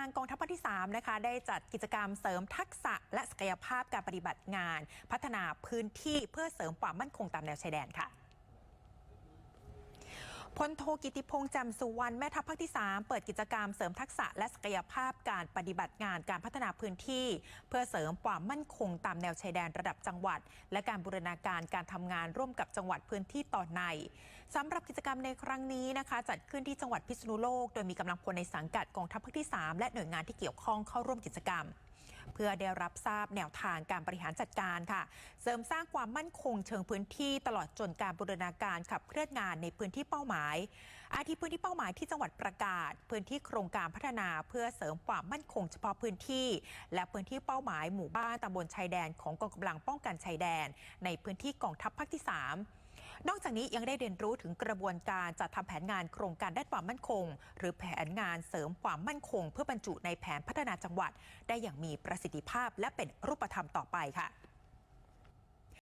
างกองทัพภาคที่3นะคะได้จัดกิจกรรมเสริมทักษะและศักยภาพการปฏิบัติงาน พัฒนาพื้นที่เพื่อเสริมความมั่นคงตามแนวชายแดนค่ะ พลโทกิติพงษ์แจ่มสุวรรณแม่ทัพภาคที่ 3 เปิดกิจกรรมเสริมทักษะและศักยภาพการปฏิบัติงานการพัฒนาพื้นที่ เพื่อเสริมความมั่นคงตามแนวชายแดนระดับจังหวัด และการบูรณาการการทำงานร่วมกับจังหวัดพื้นที่ต่อในสำหรับกิจกรรมในครั้งนี้นะคะ จัดขึ้นที่จังหวัดพิษณุโลก โดยมีกำลังพลในสังกัดกองทัพภาคที่ 3 และหน่วยงานที่เกี่ยวข้องเข้าร่วมกิจกรรม พื่อได้รับทราบแนวทางการบริหารจัดการค่ะ เสริมสร้างความมั่นคงเชิงพื้นที่ตลอดจนการบูรณาการขับเคลื่อนงานในพื้นที่เป้าหมาย อาทิพื้นที่เป้าหมายที่จังหวัดประกาศ พื้นที่โครงการพัฒนาเพื่อเสริมความมั่นคงเฉพาะพื้นที่ และพื้นที่เป้าหมายหมู่บ้านตำบลชายแดนของกองกำลังป้องกันชายแดน ในพื้นที่กองทัพภาคที่ 3 นอกจากนี้ยังได้เรียนรู้ถึงกระบวนการจัดทำแผนงานโครงการด้านความมั่นคง หรือแผนงานเสริมความมั่นคง เพื่อบรรจุในแผนพัฒนาจังหวัด ได้อย่างมีประสิทธิภาพและเป็นรูปธรรมต่อไปค่ะ